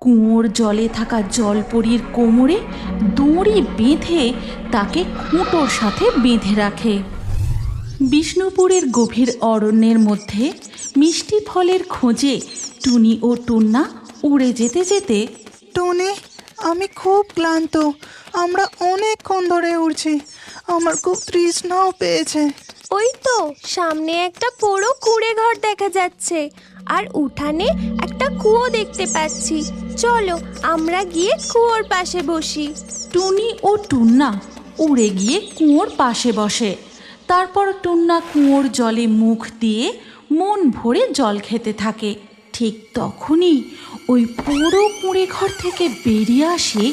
কুয়োর জলে থাকা জলপরীর কোমরে দড়ি বেঁধে তাকে খুঁটোর সাথে বেঁধে রাখে। বিষ্ণুপুরের গভীর অরণ্যের মধ্যে মিষ্টি ফলের খোঁজে টুনি ও টুন্না উড়ে যেতে যেতে টনি আমি খুব ক্লান্ত। আমরা অনেকক্ষণ ধরে উড়ছি। আমার খুব তৃষ্ণাও পেয়েছে। ওই তো সামনে একটা পোড়ো কুড়ে ঘর দেখা যাচ্ছে। আর উঠানে একটা কুয়ো দেখতে পাচ্ছি। চলো, আমরা গিয়ে কুয়োর পাশে বসি। টুনি ও টুন্না উড়ে গিয়ে কুয়োর পাশে বসে। তারপর টুন্না কুয়োর জলে মুখ দিয়ে মন ভরে জল খেতে থাকে। ঠিক তখনই ওই পুরো কুঁড়ে ঘর থেকে বেরিয়ে আসে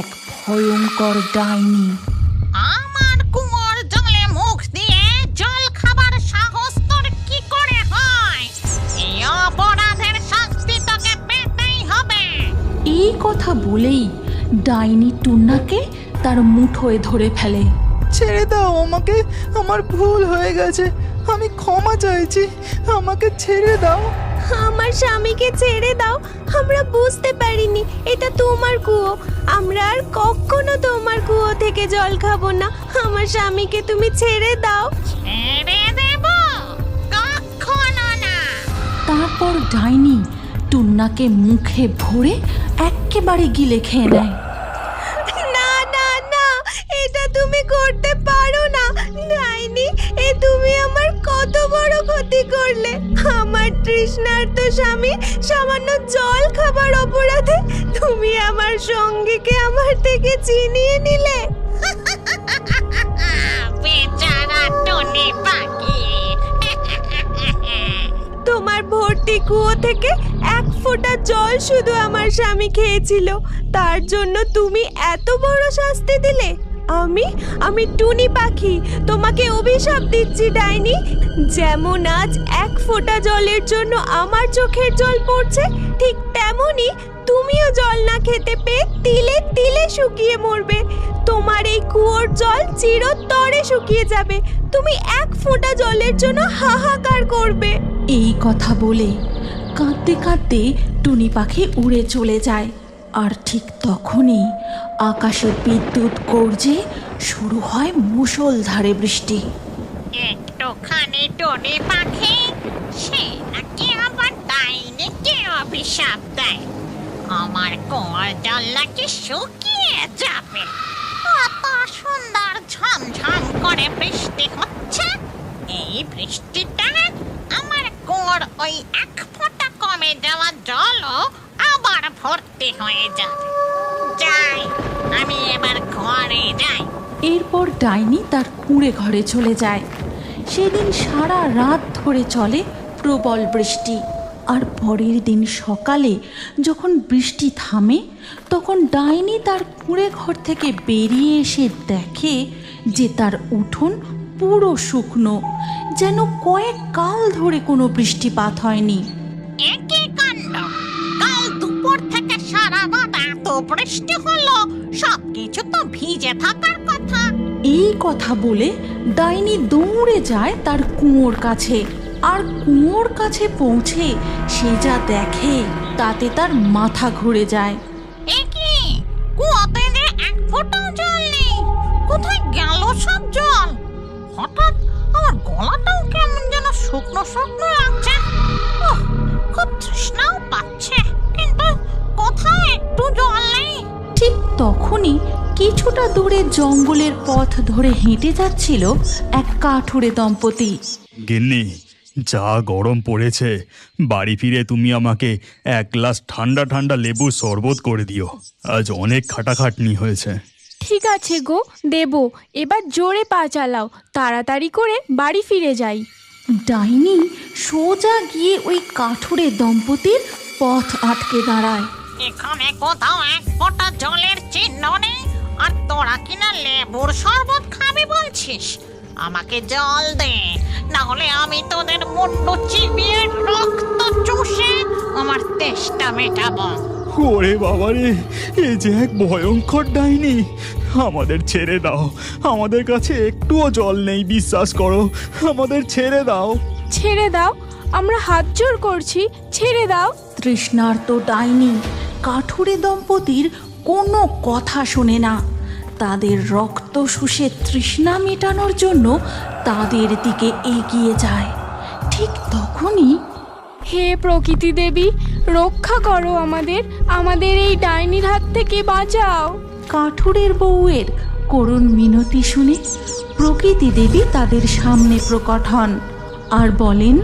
এক ভয়ঙ্কর ডাইনি। কথা বলেই ডাইনি টুন্নাকে তার মুঠোয় ধরে ফেলে। ছেড়ে দাও আমাকে আমার ভুল হয়ে গেছে আমি ক্ষমা চাইছি আমাকে ছেড়ে দাও। আমার স্বামীকে ছেড়ে দাও আমরা বুঝতে পারিনি এটা তোমার কুয়ো। আমরা আর কখনো তোমার কুয়ো থেকে জল খাব না আমার স্বামীকে তুমি ছেড়ে দাও। ছেড়ে দেব? কখনো না। তারপর ডাইনি টুন্নাকে মুখে ভরে এক্কেবারে গিলে খেয়ে নেয়। না না না এটা তুমি করতে পারো না। নাইনি এ তুমি আমার কত বড় ক্ষতি করলে। আমার তৃষ্ণার্ত স্বামী সামান্য জল খাবার অপরাধে তুমি আমার সঙ্গীকে আমার থেকে চিনিয়ে নিলে। বেচারা টনি পাখি। তোমার ভর্তি কুয়ো থেকে ফোঁটা জল শুধু আমার স্বামী খেয়েছিল। তার জন্য তুমি এত বড় শাস্তি দিলে? আমি? আমি টুনি পাখি। তোমাকে অভিশাপ দিচ্ছি, ডাইনি। যেমন আজ এক ফোঁটা জলের জন্য আমার চোখের জল পড়ছে, ঠিক তেমনি তুমিও জল না খেতে পেয়ে তিলে তিলে শুকিয়ে মরবে। তোমার এই কুয়োর জল চিরতরে শুকিয়ে যাবে। তুমি এক ফোঁটা জলের জন্য হাহাকার করবে। এই কথা বলে কাঁদতে কাঁদতে টুনি পাখি উড়ে চলে যায়। আর ঠিক তখনই আকাশে বিদ্যুৎ গর্জে শুরু হয় মুষলধারে বৃষ্টি। একটুখানি টনি পাখি, সে নাকি আবার ডাইনিকে অভিশাপ দেয়। আমার কুয়োর জল নাকি শুকিয়ে যাবে। কত সুন্দর ঝমঝম করে বৃষ্টি হচ্ছে। এই বৃষ্টিটা আমার কুয়োর ওই এক ফোঁটা কমে যাওয়া জলও আবার যাই, আমি এবার ঘরে যাই। এরপর ডাইনি তার কুঁড়ে ঘরে চলে যায়। সেদিন সারা রাত ধরে চলে প্রবল বৃষ্টি। আর পরের দিন সকালে যখন বৃষ্টি থামে, তখন ডাইনি তার কুঁড়ে ঘর থেকে বেরিয়ে এসে দেখে যে তার উঠোন পুরো শুকনো, যেন কয়েক কাল ধরে কোনো বৃষ্টিপাত হয়নি। বৃষ্টি হলো। সবকিছু তো ভিজে থাকার কথা। এই কথা বলে ডাইনি দৌড়ে যায় তার কুয়োর কাছে। আর কুয়োর কাছে পৌঁছে সে যা দেখে তাতে তার মাথা ঘুরে যায়। কুয়াতে যে এক ফোঁটাও জল নেই। কোথায় গেল সব জল? হঠাৎ আমার গলাটাও কেমন যেন শুকনো শুকনো লাগছে। খুব তৃষ্ণাও পাচ্ছে। কিন্তু কোথায় একটু জল ঠিক তখনই কিছুটা দূরে জঙ্গলের পথ ধরে হেঁটে যাচ্ছিল এক কাঠুরে দম্পতি। গিন্নি যা গরম পড়েছে বাড়ি ফিরে তুমি আমাকে এক গ্লাস ঠান্ডা ঠান্ডা লেবুর শরবত করে দিও। আজ অনেক খাটাখাটনি হয়েছে। ঠিক আছে গো দেব এবার জোরে পা চালাও তাড়াতাড়ি করে বাড়ি ফিরে যাই। ডাইনি সোজা গিয়ে ওই কাঠুরে দম্পতির পথ আটকে দাঁড়ায়। এখানে কোথাও এক ফোঁটা জলের চিহ্ন নেই আর তোরা কিনা লেবুর শরবত খাবি বলছিস? আমাকে জল দে। না হলে আমি তোদের মুন্ডু চিবিয়ে রক্ত চুষে আমার তেষ্টা মেটাবো। ওরে বাবারে এ যে এক ভয়ঙ্কর ডাইনি। আমাদের ছেড়ে দাও। আমাদের কাছে একটুও জল নেই বিশ্বাস করো। আমাদের ছেড়ে দাও। ছেড়ে দাও। আমরা হাত জোর করছি। ছেড়ে দাও। তৃষ্ণার্ত ডাইনি কাঠুরে দম্পতির কোনো কথা শোনে না। তাদের রক্ত শুষে তৃষ্ণা মেটানোর জন্য তাদের দিকে এগিয়ে যায়। ঠিক তখনই হে প্রকৃতি দেবী রক্ষা করো আমাদের আমাদের এই ডাইনির হাত থেকে বাঁচাও। কাঠুরের বউয়ের করুণ মিনতি শুনে প্রকৃতি দেবী তাদের সামনে প্রকট হন আর বলেন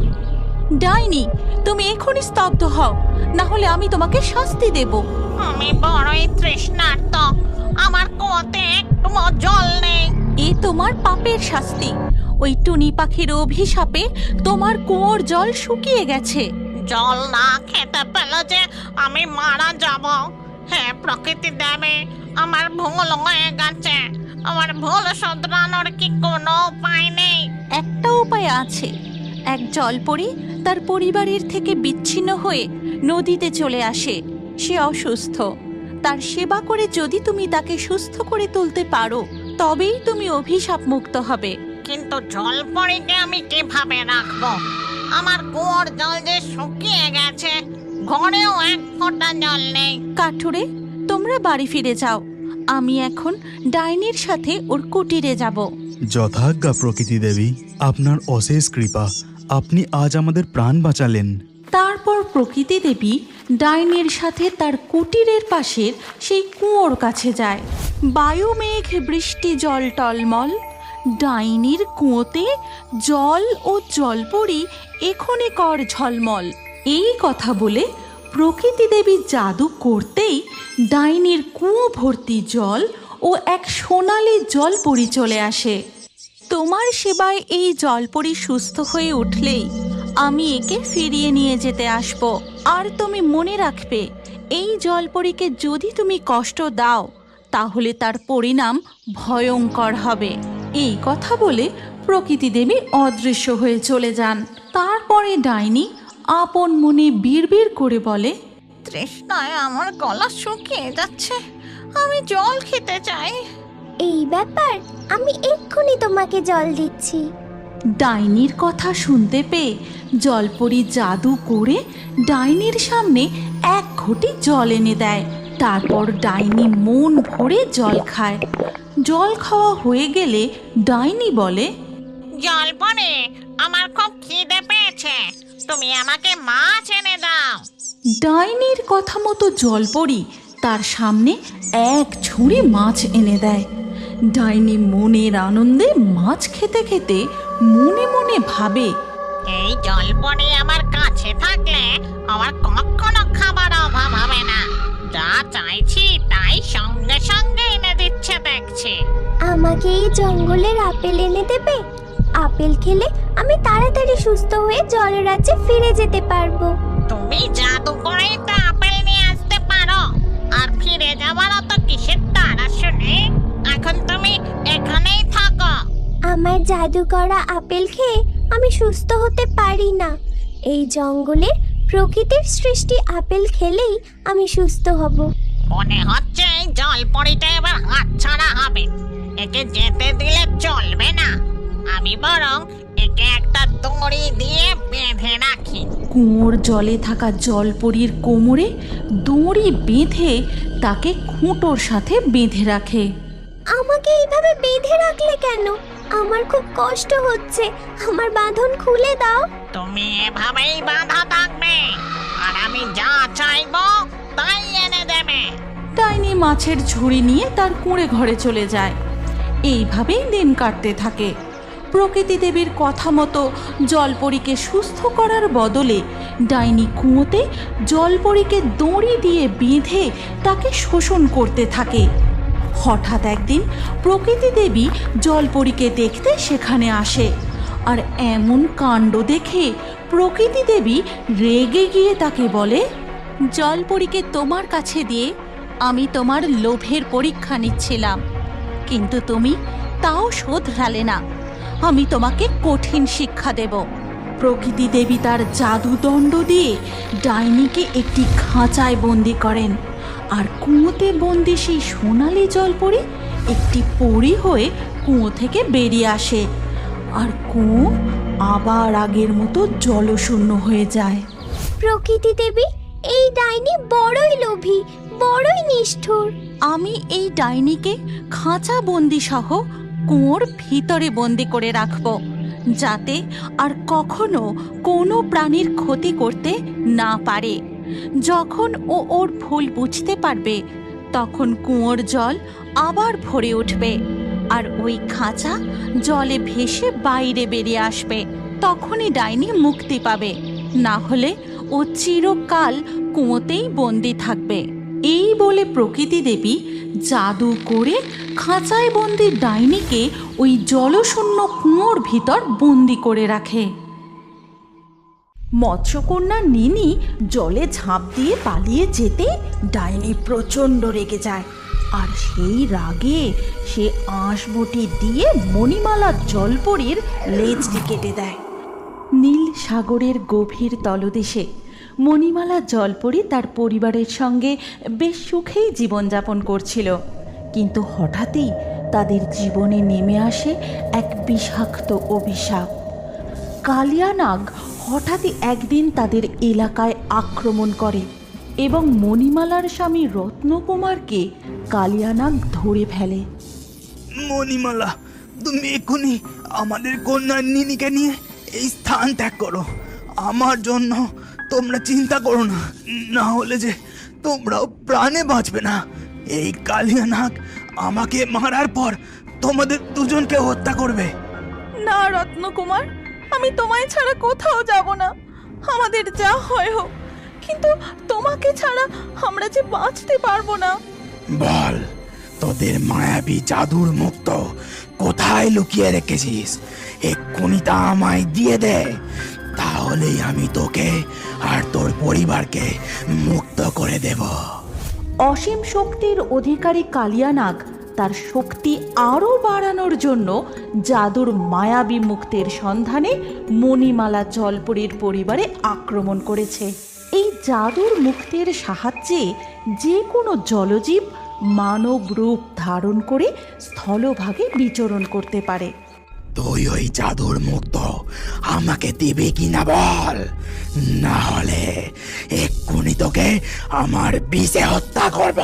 ডাইনি তুমি এখনই স্তব্ধ হও। না হলে আমি তোমাকে শাস্তি দেব। আমি বড়ই তৃষ্ণার্ত। আমার কুয়োতে একটু জল নেই। এ তোমার পাপের শাস্তি। ওই টুনি পাখির অভিশাপে তোমার কুয়োর জল শুকিয়ে গেছে। জল না খেতে পেলে যে আমি মারা যাব। হে প্রকৃতি দেবে আমার ভুল হয়ে গেছে। আমার ভুল শোধরানোর কি কোনো উপায় নেই? একটা উপায় আছে। এক জলপরি তার পরিবারের থেকে বিচ্ছিন্ন হয়ে নদীতে চলে আসে। সে অসুস্থ। তার সেবা করে যদি তুমি তাকে সুস্থ করে তুলতে পারো তবেই তুমি অভিশাপ মুক্ত হবে। কিন্তু জল পড়িকে আমি কীভাবে রাখব? আমার কুয়োর জল যে শুকিয়ে গেছে ঘরেও এক ফোঁটা জল নেই। কাঠুরে তোমরা বাড়ি ফিরে যাও। আমি এখন ডাইনির সাথে ওর কুটিরে যাব। যথাজ্ঞা প্রকৃতি দেবী আপনার অশেষ কৃপা। আপনি আজ আমাদের প্রাণ বাঁচালেন। তারপর প্রকৃতি দেবী ডাইনের সাথে তার কুটিরের পাশের সেই কুঁয়োর কাছে যায়। বায়ু মেঘ বৃষ্টি, জল টলমল। ডাইনির কুঁয়োতে জল ও জলপরি এখনে কর ঝলমল। এই কথা বলে প্রকৃতি দেবী জাদু করতেই ডাইনির কুঁয়ো ভর্তি জল ও এক সোনালি জলপরি চলে আসে। তোমার সেবায় এই জলপরি সুস্থ হয়ে উঠলেই আমি একে ফিরিয়ে নিয়ে যেতে আসব। আর তুমি মনে রাখবে এই জলপরীকে যদি তুমি কষ্ট দাও তাহলে তার পরিণাম ভয়ঙ্কর হবে। এই কথা বলে প্রকৃতি দেবী অদৃশ্য হয়ে চলে যান। তারপরে ডাইনি আপন মনে বিড়বিড় করে বলে তৃষ্ণায় আমার গলা শুকিয়ে যাচ্ছে আমি জল খেতে চাই। এই ব্যাপার আমি এক্ষুনি তোমাকে জল দিচ্ছি। ডাইনির কথা শুনতে পেয়ে জলপরি জাদু করে ডাইনির সামনে এক ঘটি জল এনে দেয়। তারপর ডাইনি মন ভরে জল খায়। জল খাওয়া হয়ে গেলে ডাইনি বলে জল পরে আমার খুব খিদে পেয়েছে। তুমি আমাকে মাছ এনে দাও। ডাইনির কথা মতো জল জলপরি তার সামনে এক ঝুড়ি মাছ এনে দেয়। ডাইনি মনের আনন্দে মাছ খেতে খেতে মনে মনে ভাবে এই জলপরে আমার কাছে থাকলে আমার কখনো খাবার অভাব হবে না। যা চাইছি তাই সঙ্গে সঙ্গে এনে দিচ্ছে দেখছি। আমাকে এই জঙ্গলের আপেল এনে দেবে? আপেল খেলে আমি তাড়াতাড়ি সুস্থ হয়ে জলরাজ্যে ফিরে যেতে পারব। তুমি জাদু করেই তো আপেল নিয়ে আসতে পারো আর ফিরে যাবার অত কিসের তারা শুনে এখন তুমি এখানেই থাকো। আমার জাদু করা আপেল খেয়ে আমি সুস্থ হতে পারি না। এই জঙ্গলে প্রকৃতির সৃষ্টি আপেল খেলেই আমি সুস্থ হব। মনে হচ্ছে এই জল পরিটা এবার হাতছাড়া হবে। একে যেতে দিলে চলবে না। আমি বরং একে একটা দড়ি দিয়ে বেঁধে রাখি। কুয়োর জলে থাকা জলপরির কোমরে দড়ি বেঁধে তাকে খুঁটোর সাথে বেঁধে রাখে। আমাকে এইভাবে বেঁধে রাখলে কেন? আমার খুব কষ্ট হচ্ছে। আমার বাঁধন খুলে দাও। তুমি এভাবেই বাঁধা থাকবে। আর আমি যা চাইব তাই এনে দেবে। ডাইনি মাছের ঝুড়ি নিয়ে তার কুঁড়ে ঘরে চলে যায়। এইভাবেই দিন কাটতে থাকে। প্রকৃতি দেবীর কথা মতো জলপরীকে সুস্থ করার বদলে ডাইনি কুঁয়োতে জলপরীকে দড়ি দিয়ে বেঁধে তাকে শোষণ করতে থাকে। হঠাৎ একদিন প্রকৃতি দেবী জলপরীকে দেখতে সেখানে আসে। আর এমন কাণ্ড দেখে প্রকৃতি দেবী রেগে গিয়ে তাকে বলে, জলপরীকে তোমার কাছে দিয়ে আমি তোমার লোভের পরীক্ষা নিচ্ছিলাম। কিন্তু তুমি তাও শোধরালে না। আমি তোমাকে কঠিন শিক্ষা দেব প্রকৃতি দেবী তার জাদুদণ্ড দিয়ে ডাইনিকে একটি খাঁচায় বন্দি করেন। আর কুঁয়োতে বন্দি সেই সোনালি জল পড়ে একটি পরি হয়ে কুঁয়ো থেকে বেরিয়ে আসে। আর কুঁয়ো আবার আগের মতো জলশূন্য হয়ে যায়। প্রকৃতি দেবী এই ডাইনি বড়ই লোভী বড়ই নিষ্ঠুর। আমি এই ডাইনিকে খাঁচা বন্দি সহ কুয়োর ভিতরে বন্দি করে রাখব যাতে আর কখনো কোনো প্রাণীর ক্ষতি করতে না পারে। যখন ও ওর ভুল বুঝতে পারবে, তখন কুয়োর জল আবার ভরে উঠবে আর ওই খাঁচা জলে ভেসে বাইরে বেরিয়ে আসবে। তখনই ডাইনি মুক্তি পাবে। না হলে ও চিরকাল কুয়োতেই বন্দি থাকবে। এই বলে প্রকৃতি দেবী জাদু করে খাঁচায় বন্দি ডাইনিকে ওই জলশূন্য কুঁয়োর ভিতর বন্দি করে রাখে। মৎস্যকন্যা নিনি জলে ঝাঁপ দিয়ে পালিয়ে যেতে ডাইনি প্রচণ্ড রেগে যায়। আর সেই রাগে সে আঁশবটি দিয়ে মণিমালা জলপরীর লেজটি কেটে দেয়। নীল সাগরের গভীর তলদেশে মণিমালা জলপরি তার পরিবারের সঙ্গে বেশ সুখেই জীবনযাপন করছিল। কিন্তু হঠাৎই তাদের জীবনে নেমে আসে এক বিষাক্ত অভিশাপ। কালিয়ানাগ হঠাৎই একদিন তাদের এলাকায় আক্রমণ করে এবং মণিমালার স্বামী রত্নকুমারকে কালিয়ানাগ ধরে ফেলে। মণিমালা তুমি এক্ষুনি আমাদের কন্যা নিনিকে নিয়ে এই স্থান ত্যাগ করো। আমার জন্য তোমরা চিন্তা করো না না হলে যে তোমরাও প্রাণে বাঁচবে না। এই কালিয়ানাগ আমাকে মারার পর তোমাদের দুজনকে হত্যা করবে। না রত্নকুমার আমি তোমায় ছাড়া কোথাও যাব না। আমাদের যা হয় হোক কিন্তু তোমাকে ছাড়া আমরা যে বাঁচতে পারব না। বল তোদের মায়াবী জাদুর মুক্ত কোথায় লুকিয়ে রেখেছিস? এক্ষুনি তা আমায় দিয়ে দে। তাহলেই আমি তোকে আর তোর পরিবারকে মুক্ত করে দেব। অসীম শক্তির অধিকারী কালিয়ানাগ তার শক্তি আরও বাড়ানোর জন্য জাদুর মায়াবী মুক্তের সন্ধানে মণিমালা জলপরীর পরিবারে আক্রমণ করেছে। এই জাদুর মুক্তের সাহায্যে যে কোনো জলজীব মানব রূপ ধারণ করে স্থলভাগে বিচরণ করতে পারে। তুই ওই জাদুর মুক্ত, আমাকে দিবি কিনা বল? না হলে এক্ষুনি তোকে আমার বিষে হত্যা করব।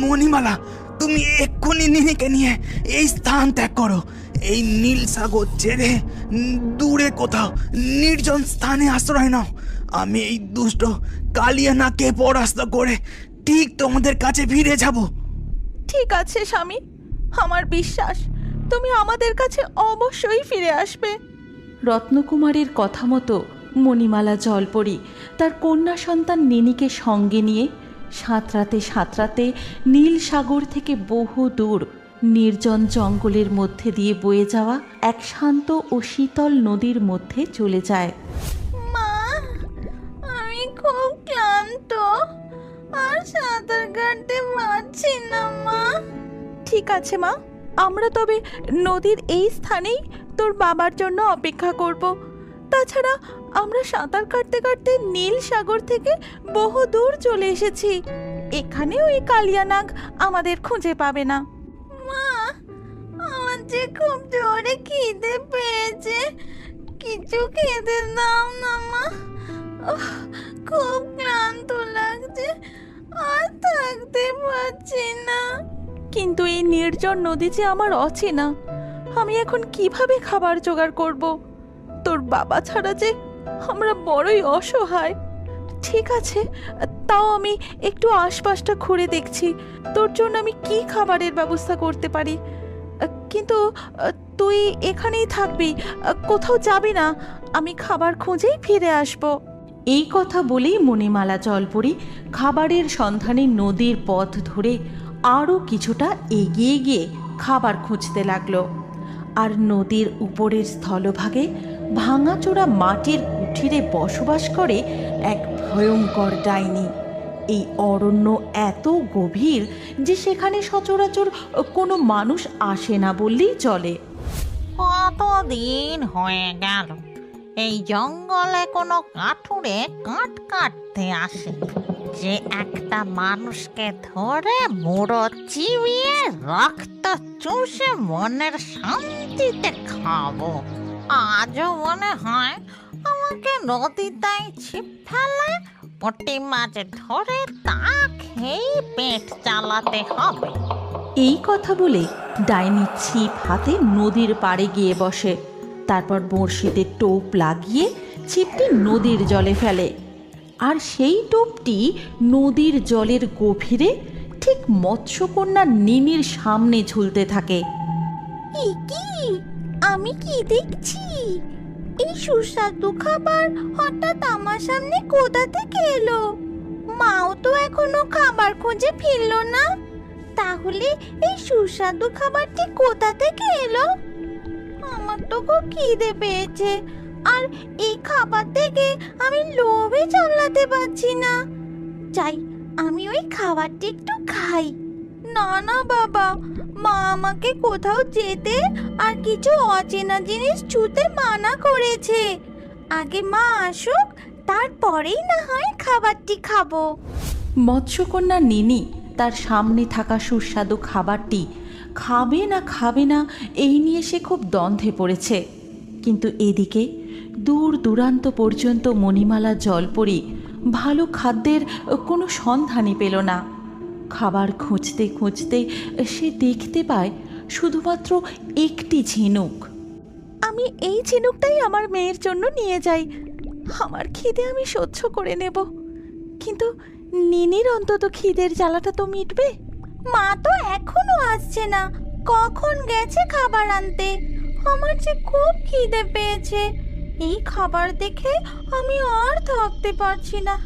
মণিমালা তুমি এক্ষুনি নিনিকে নিয়ে এই স্থান ত্যাগ করো। এই নীল সাগর ছেড়ে দূরে কোথাও নির্জন স্থানে আশ্রয় নাও। আমি এই দুষ্ট কালিয়ানাকে পরাস্ত করে ঠিক তোমাদের কাছে ফিরে যাব। ঠিক আছে স্বামী। আমার বিশ্বাস তুমি আমাদের কাছে অবশ্যই ফিরে আসবে। রত্নকুমারের কথা মতো মণিমালা জলপরি তার কন্যা সন্তান নিনিকে সঙ্গে নিয়ে সাঁতরাতে সাঁতরাতে নীল সাগর থেকে বহু দূর নির্জন জঙ্গলের মধ্যে দিয়ে বয়ে যাওয়া এক শান্ত ও শীতল নদীর মধ্যে চলে যায়। মা আমি খুব ক্লান্ত। আর সাঁতার কাটতে পারছি না মা। ঠিক আছে মা। আমরা তবে নদীর এই স্থানেই তোর বাবার জন্য অপেক্ষা করব। তাছাড়া আমরা সাঁতার কাটতে কাটতে নীল সাগর থেকে বহু দূর চলে এসেছি। এখানে ওই কালিয়ানাগ আমাদের খুঁজে পাবে না। মা আমার যে খুব জোরে খিদে পেয়েছে। কিছু খেতে দাও না মা। খুব ক্লান্ত লাগছে। আর থাকতে পারছি না। কিন্তু এই নির্জন নদী যে আমার অচেনা আমি এখন কীভাবে খাবার জোগাড় করব? তোর বাবা ছাড়া যে আমরা বড়ই অসহায়। ঠিক আছে, তাও আমি একটু আশপাশটা ঘুরে দেখছি। তোর জন্য আমি কি খাবারের ব্যবস্থা করতে পারি? কিন্তু, তুই এখানেই থাকবি, কোথাও যাবি না। আমি খাবার খুঁজেই ফিরে আসব। এই কথা বলেই মণিমালা জলপরি খাবারের সন্ধানে নদীর পথ ধরে আরও কিছুটা এগিয়ে গিয়ে খাবার খুঁজতে লাগল। আর নদীর উপরের স্থলভাগে ভাঙাচোরা মাটির কুঠিরে বসবাস করে এক ভয়ঙ্কর ডাইনি। এই অরণ্য এত গভীর যে সেখানে সচরাচর কোনো মানুষ আসে না বললেই চলে। কতদিন হয়ে গেল? এই জঙ্গলে কোনো কাঠুরে কাঠ কাটতে আসে। যে একটা মানুষকে ধরে মুড়ো চিবিয়ে রক্ত চুষে মনের শান্তিতে খাব। আজও মনে হয় আমাকে নদীটাই ছিপ ফেলে পুঁটি মাছ ধরে তা খেয়েই পেট চালাতে হবে। এই কথা বলে ডাইনি ছিপ হাতে নদীর পাড়ে গিয়ে বসে। তারপর বড়শিতে টোপ লাগিয়ে ছিপটি নদীর জলে ফেলে। আর সেই টোপটি নদীর জলের গভীরে ঠিক মৎস্যকন্যা নিমির সামনে ঝুলতে থাকে। কি? আমি কি দেখছি? এই সুস্বাদু খাবার হঠাৎ আমার সামনে কোথা থেকে এলো? মাও তো এখনও খাবার খুঁজে ফিরলো না। তাহলে এই সুস্বাদু খাবারটি কোথা থেকে এলো? আমার তো খুব খিদে পেয়েছে। আর এই খাবার থেকে আমি লোভে সামলাতে পারছি না। চাই আমি ওই খাবারটি একটু খাই। না না, বাবা। মা আমাকে কোথাও যেতে আর কিছু অচেনা জিনিস ছুতে মানা করেছে। আগে মা আসুক, তারপরেই না হয় খাবারটি খাব। মৎস্যকন্যা নিনি তার সামনে থাকা সুস্বাদু খাবারটি খাবে না খাবে না এই নিয়ে সে খুব দ্বন্দ্বে পড়েছে। কিন্তু এদিকে দূর দূরান্ত পর্যন্ত মণিমালা জলপরি ভালো খাদ্যের কোনো সন্ধানই পেল না। খাবার খুঁজতে খুঁজতে সে দেখতে পায় শুধুমাত্র একটি ঝিনুক। আমি এই ঝিনুকটাই আমার মেয়ের জন্য নিয়ে যাই। আমার খিদে আমি সহ্য করে নেব। কিন্তু নিনির অন্তত খিদের জ্বালাটা তো মিটবে। মা তো এখনও আসছে না। কখন গেছে খাবার আনতে? আমার যে খুব খিদে পেয়েছে। এই খাবার দেখে আমি আর থাকতে পারছি না।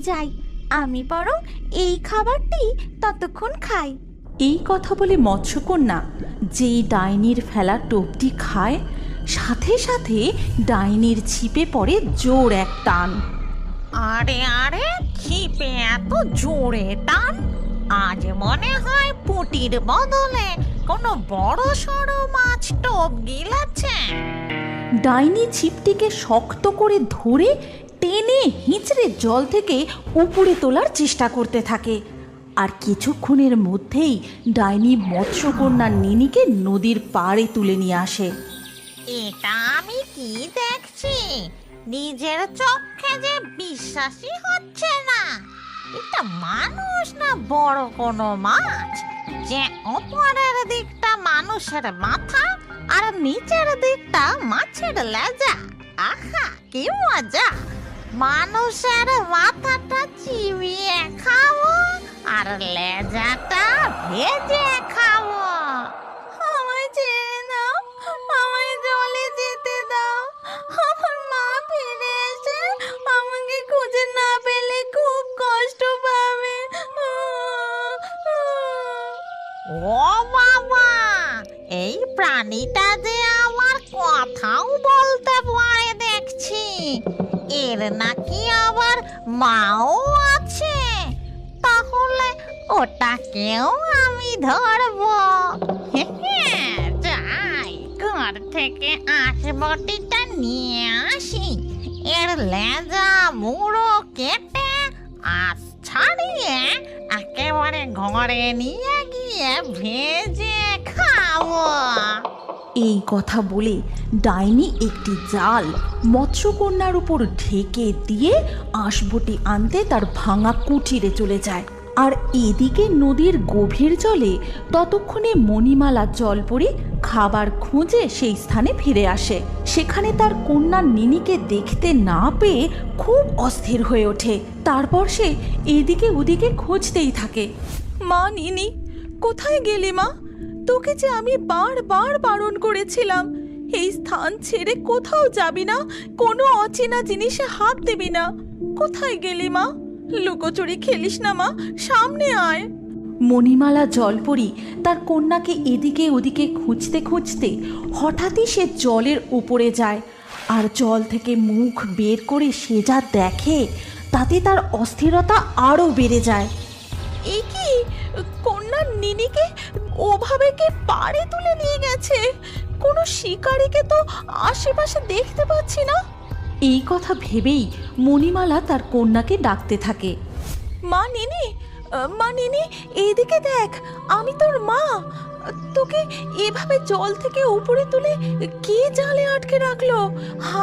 যাই আমি বরং এই খাবারটি ততক্ষণ খাই। এই কথা বলে মৎস্যকন্যা যেই ডাইনির ফেলা টোপটি খায় সাথে সাথে ডাইনির ছিপে পড়ে জোর এক টান। আরে আরে ছিপে এত জোরে টান? আজ মনে হয় পুটির বদলে কোনো বড় সড়ো মাছ টোপ গিলাচ্ছে ডাইনি ছিপটিকে শক্ত করে ধরে টেনে হিঁচড়ে জল থেকে উপরে তোলার চেষ্টা করতে থাকে। আর কিছুক্ষণের মধ্যেই ডাইনি মৎস্যকন্যা নিনিকে নদীর পাড়ে তুলে নিয়ে আসে। এটা আমি কি দেখছি? নিজের চোখে যে বিশ্বাসই হচ্ছে না। এটা মানুষ না বড় কোনো মাছ? যে ওপরের দিকটা মানুষের মাথা আর নিচের দিকটা মাছের লেজা। আহা, কি মজা! মানুষের মাথাটা চিবিয়ে খাব আর লেজাটা ভেজে খাব। জলে যেতে দাও। আমার মা খুঁজে না পেলে খুব কষ্ট পাবে। ও এই প্রাণীটা যে আমার কথাও বলতে পারে দেখছি। এর নাকি আবার মাও আছে? তাহলে ওটাকেও আমি ধরবো। যাই, ঘর থেকে আসবটিটা নিয়ে আসি। এর লেজা মুড়ো কেটে আস ছাড়িয়ে একেবারে ঘরে নিয়ে গিয়ে ভেজে খাব। এই কথা বলে ডাইনি একটি জাল মৎস্যকন্যার উপর ঢেকে দিয়ে আঁশবটি আনতে তার ভাঙা কুটিরে চলে যায়। আর এদিকে নদীর গভীর জলে ততক্ষণে মণিমালা জল পড়ে খাবার খুঁজে সেই স্থানে ফিরে আসে। সেখানে তার কন্যা নিনিকে দেখতে না পেয়ে খুব অস্থির হয়ে ওঠে। তারপর সে এদিকে ওদিকে খুঁজতেই থাকে। মা, নিনি, কোথায় গেলি মা? তোকে যে আমি বারবার বারণ করেছিলাম এই স্থান ছেড়ে কোথাও যাবি না কোনো অচেনা জিনিসে হাত দিবি না। কোথায় গেলি মা? লুকোচুরি খেলিস না মা সামনে আয়। মণিমালা জলপরি তার কন্যাকে এদিকে ওদিকে খুঁজতে খুঁজতে হঠাৎই সে জলের উপরে যায় আর জল থেকে মুখ বের করে সে যা দেখে তাতে তার অস্থিরতা আরও বেড়ে যায়। এ কি? কন্যা নিনিকে ওভাবে কে পাড়ে তুলে নিয়ে গেছে। কোনো শিকারীকে তো আশেপাশে দেখতে পাচ্ছি না। এই কথা ভেবেই মণিমালা তার কন্যাকে ডাকতে থাকে। মা নিনি মা নিনি এইদিকে দেখ আমি তোর মা। তোকে এভাবে জল থেকে উপরে তুলে কে জালে আটকে রাখল?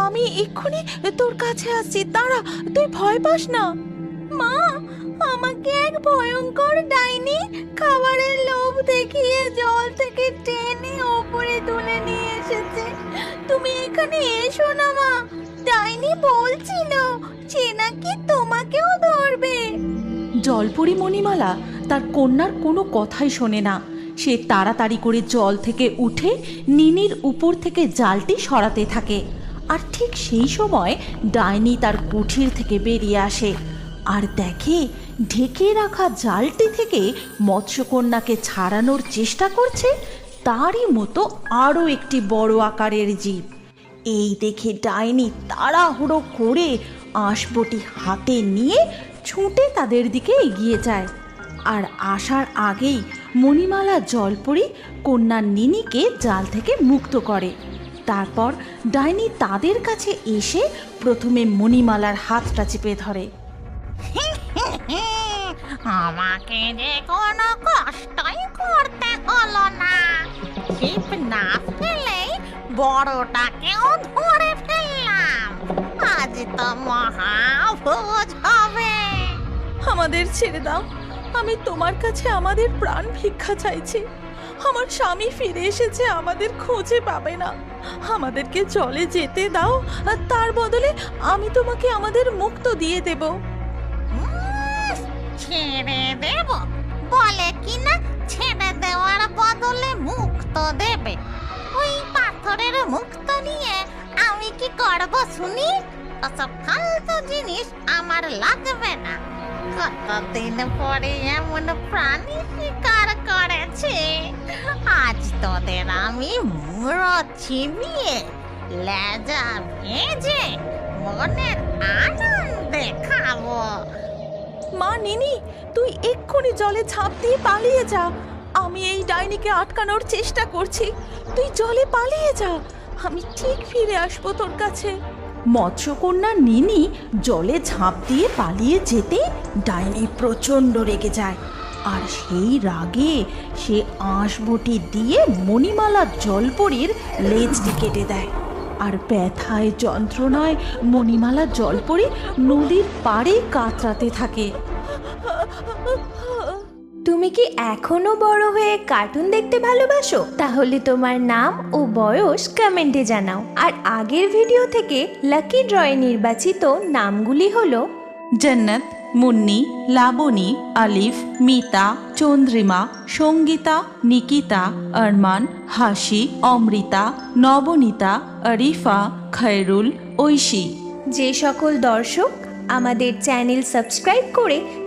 আমি এক্ষুনি তোর কাছে আসছি দাঁড়া তুই ভয় পাস না। মা আমাকে এক ভয়ঙ্কর ডাইনি খাবারের লোভ দেখিয়ে জল থেকে টেনে ওপরে তুলে নিয়ে এসেছে। তুমি এখানে এসো না, মা। ডাইনি বলছিল সে নাকি তোমাকেও ধরবে। জলপুরি মণিমালা তার কন্যার কোনো কথাই শোনে না। সে তাড়াতাড়ি করে জল থেকে উঠে নিনির উপর থেকে জালটি সরাতে থাকে। আর ঠিক সেই সময় ডাইনি তার কুঠির থেকে বেরিয়ে আসে। আর দেখে ঢেকে রাখা জালটি থেকে মৎস্যকন্যাকে ছাড়ানোর চেষ্টা করছে তারই মতো আরও একটি বড় আকারের জীব। এই দেখে ডাইনি তাড়াহুড়ো করে আঁশবটি হাতে নিয়ে ছুটে তাদের দিকে এগিয়ে যায়। আর আসার আগেই মণিমালা জলপরি কন্যা নিনিকে জাল থেকে মুক্ত করে। তারপর ডাইনি তাদের কাছে এসে প্রথমে মণিমালার হাতটা চেপে ধরে। আমাকে যে কোনো কষ্টই করতে হলো না। ছিপ না ফেলেই বড়টাকেও ধরে ফেললাম। আজ তো মহাভোজ হবে। আমাদের ছেড়ে দাও। আমি তোমার কাছে আমাদের প্রাণ ভিক্ষা চাইছি। আমার স্বামী ফিরে এসেছে, আমাদের খুঁজে পাবে না। আমাদেরকে জলে যেতে দাও, আর তার বদলে আমি তোমাকে আমাদের মুক্ত দিয়ে দেব। ছেড়ে দেব। বলে কিনা, ছেড়ে দেওয়ার বদলে মুক্ত দেবে। ওই পাথরের মুক্ত নিয়ে আমি কি করব শুনি? ওসব ফালতু জিনিস আমার লাগবে না। কতদিন পরে এমন প্রাণী শিকার করেছে? আজ তোদের আমি মুড়ো চিবিয়ে লেজা ভেজে মনের আনন্দে খাব নিনি, তুই এক্ষুনি জলে ঝাঁপ দিয়ে পালিয়ে যা। আমি এই ডাইনিকে আটকানোর চেষ্টা করছি। তুই জলে পালিয়ে যা। আমি ঠিক ফিরে আসব তোর কাছে। মৎস্যকন্যা নিনি জলে ঝাঁপ দিয়ে পালিয়ে যেতে ডাইনি প্রচণ্ড রেগে যায়। আর সেই রাগে সে আঁশবটি দিয়ে মণিমালা জলপরীর লেজটি কেটে দেয়। আর ব্যথায় যন্ত্রণায় মণিমালা জলপরি নদীর পাড়ে কাতরাতে থাকে। তুমি কি এখনও বড় হয়ে কার্টুন দেখতে ভালোবাসো? তাহলে তোমার নাম ও বয়স কমেন্টে জানাও। আর আগের ভিডিও থেকে লাকি ড্রয়ে নির্বাচিত নামগুলি হলো জন্নত মুন্নি লাবণী আলিফ মিতা চন্দ্রিমা সঙ্গীতা নিকিতা আরমান হাসি অমৃতা নবনীতা আরিফা খৈরুল ঐশী। যে সকল দর্শক আমাদের চ্যানেল সাবস্ক্রাইব করে